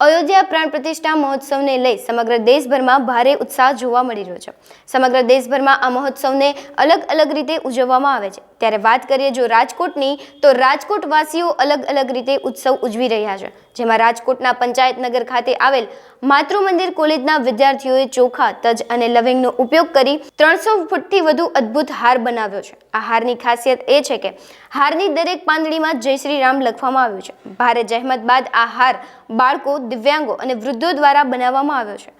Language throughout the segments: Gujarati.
અયોધ્યા પ્રાણ પ્રતિષ્ઠા મહોત્સવને લઈ સમગ્ર દેશભરમાં ભારે ઉત્સાહ જોવા મળી રહ્યો છે. સમગ્ર દેશભરમાં આ મહોત્સવને અલગ અલગ રીતે ઉજવવામાં આવે છે. ત્યારે વાત કરીએ જો રાજકોટની, તો રાજકોટવાસીઓ અલગ અલગ રીતે ઉત્સવ ઉજવી રહ્યા છે. જેમાં રાજકોટના પંચાયતનગર ખાતે આવેલ માતૃ મંદિર કોલેજના વિદ્યાર્થીઓએ ચોખા, તજ અને લવિંગનો ઉપયોગ કરી ત્રણસો ફૂટથી વધુ અદ્ભુત હાર બનાવ્યો છે. આ હારની ખાસિયત એ છે કે, હારની દરેક પાંદડીમાં જય શ્રી રામ લખવામાં આવ્યું છે. ભારે જહેમત બાદ આ હાર બાળકો, દિવ્યાંગો અને વૃદ્ધો દ્વારા બનાવવામાં આવ્યો છે.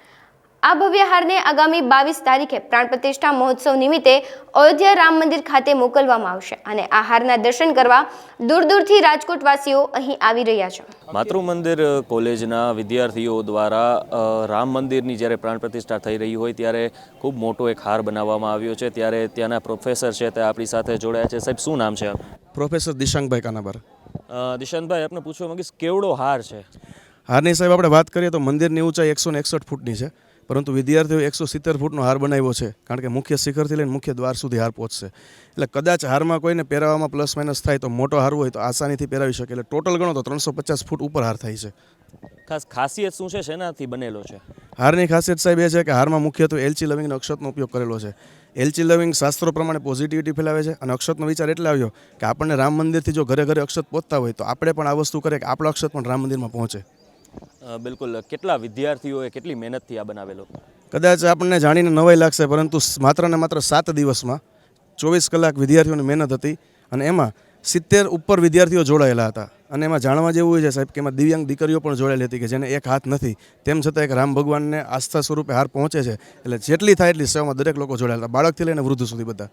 આ ભવ્ય હારને આગામી બાવીસ તારીખે પ્રાણ પ્રતિષ્ઠા મહોત્સવ નિમિત્તે અયોધ્યા રામ મંદિર ખાતે મોકલવામાં આવશે અને આ હારના દર્શન કરવા દૂર દૂરથી રાજકોટવાસીઓ અહીં આવી રહ્યા છે. માતૃ મંદિર કોલેજના વિદ્યાર્થીઓ દ્વારા રામ મંદિરની જ્યારે પ્રાણ પ્રતિષ્ઠા થઈ રહી હોય ત્યારે ખૂબ મોટો એક હાર બનાવવામાં આવ્યો છે. ત્યારે ત્યાંના પ્રોફેસર છે તે આપણી સાથે જોડાયા છે. સાહેબ શું નામ છે પ્રોફેસર દિશાંકભાઈ કાનાબર. દિશાંતભાઈ આપને પૂછવા માંગીશ કેવડો હાર છે? હારની સાહેબ આપણે વાત કરીએ તો મંદિરની ઊંચાઈ એકસો ને એકસઠ ફૂટની છે. પરંતુ વિદ્યાર્થીઓ એકસો સિત્તેર ફૂટનો હાર બનાવ્યો છે કારણ કે મુખ્ય શિખરથી લઈને મુખ્ય દ્વાર સુધી હાર પહોંચશે. એટલે કદાચ હારમાં કોઈને પહેરાવામાં પ્લસ માઇનસ થાય તો મોટો હાર હોય તો આસાનીથી પહેરાવી શકે. એટલે ટોટલ ગણો તો ત્રણસો પચાસ ફૂટ ઉપર હાર થાય છે. ખાસ ખાસિયત શું છે શેનાથી બનેલો છે? હારની ખાસિયત સાહેબ એ છે કે હારમાં મુખ્યત્વે એલચી લવિંગ અને અક્ષતનો ઉપયોગ કરેલો છે. એલચી લવિંગ શાસ્ત્રો પ્રમાણે પોઝિટિવિટી ફેલાવે છે અને અક્ષતનો વિચાર એટલે આવ્યો કે આપણને રામ મંદિરથી જો ઘરે ઘરે અક્ષત પહોંચતા હોય તો આપણે પણ આ વસ્તુ કરીએ કે આપણો અક્ષત પણ રામ મંદિરમાં પહોંચે. બિલકુલ. કેટલા વિદ્યાર્થીઓએ કેટલી મહેનતથી આ બનાવેલો? કદાચ આપણને જાણીને નવાઈ લાગશે, પરંતુ માત્ર ને માત્ર સાત દિવસમાં ચોવીસ કલાક વિદ્યાર્થીઓની મહેનત હતી અને એમાં સિત્તેર ઉપર વિદ્યાર્થીઓ જોડાયેલા હતા. અને એમાં જાણવા જેવું છે સાહેબ કે એમાં દિવ્યાંગ દીકરીઓ પણ જોડાયેલી હતી કે જેને એક હાથ નથી. તેમ છતાં એક રામ ભગવાનને આસ્થા સ્વરૂપે હાર પહોંચે છે. એટલે જેટલી થાય એટલી સેવામાં દરેક લોકો જોડાયેલા બાળકથી લઈને વૃદ્ધ સુધી બધા.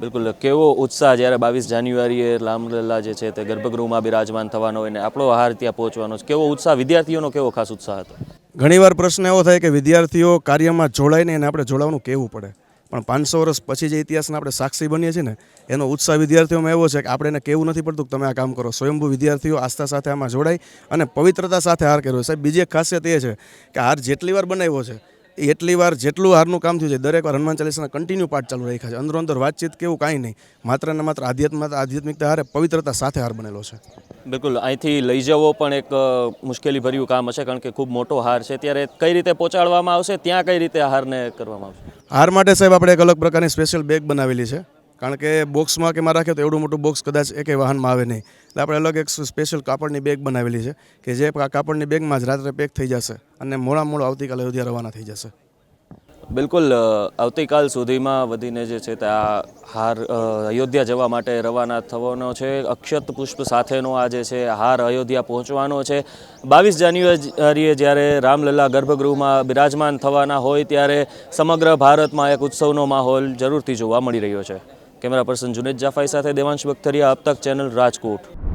બિલકુલ. કેવો ઉત્સાહ જ્યારે બાવીસ જાન્યુઆરીએ રામલલ્લા જે છે તે ગર્ભગૃહમાં બિરાજમાન થવાનો હોય ને આપણો હાર ત્યાં પહોંચવાનો છે. કેવો ઉત્સાહ? વિદ્યાર્થીઓનો કેવો ખાસ ઉત્સાહ હતો? ઘણીવાર પ્રશ્ન એવો થાય કે વિદ્યાર્થીઓ કાર્યમાં જોડાય ને એને આપણે જોડાવાનું કહેવું પડે? પણ પાંચસો વર્ષ પછી જે ઇતિહાસના આપણે સાક્ષી બનીએ છીએ ને, એનો ઉત્સાહ વિદ્યાર્થીઓમાં એવો છે કે આપણે એને કહેવું નથી પડતું કે તમે આ કામ કરો. સ્વયંભૂ વિદ્યાર્થીઓ આસ્થા સાથે આમાં જોડાય અને પવિત્રતા સાથે હાર કર્યો. સાહેબ, બીજી એક ખાસિયત એ છે કે હાર જેટલી વાર બનાવ્યો છે એટલી વાર જેટલું હારનું કામ થયું છે દરેક વાર હનુમાન ચાલીસાના કન્ટિન્યુ પાઠ ચાલુ રાખ્યા છે. અંદરો અંદર વાતચીત કેવું કાંઈ નહીં. માત્ર ને માત્ર આધ્યાત્મ આધ્યાત્મિકતા હારે પવિત્રતા સાથે હાર બનેલો છે. બિલકુલ. અહીંથી લઈ જવો પણ એક મુશ્કેલી મુશ્કેલીભર્યું કામ હશે કારણ કે ખૂબ મોટો હાર છે. ત્યારે કઈ રીતે પહોંચાડવામાં આવશે ત્યાં કઈ રીતે હારને કરવામાં આવશે? હાર માટે સાહેબ આપણે એક અલગ પ્રકારની સ્પેશિયલ બેગ બનાવેલી છે. કારણ કે બોક્સમાં કે માં રાખીએ તો એવડું મોટું બોક્સ કદાચ એકે વાહનમાં આવે નહીં. એટલે આપણે અલગ એક સ્પેશિયલ કાપડની બેગ બનાવેલી છે કે જે કાપડની બેગમાં જ રાત્રે પેક થઈ જશે અને મોડા મોડા આવતીકાલે અયોધ્યા રવાના થઈ જશે. બિલકુલ આવતીકાલ સુધીમાં વધીને જે છે તે આ હાર અયોધ્યા જવા માટે રવાના થવાનો છે. અક્ષત પુષ્પ સાથેનો આ જે છે હાર અયોધ્યા પહોંચવાનો છે. બાવીસ જાન્યુઆરીએ જ્યારે રામલલ્લા ગર્ભગૃહમાં બિરાજમાન થવાના હોય ત્યારે સમગ્ર ભારતમાં એક ઉત્સવનો માહોલ જરૂરથી જોવા મળી રહ્યો છે. કેમેરા પર્સન જુનેદ જાફાઈ સાથે દેવાંશ બખ્તરિયા અબ તક ચેનલ રાજકોટ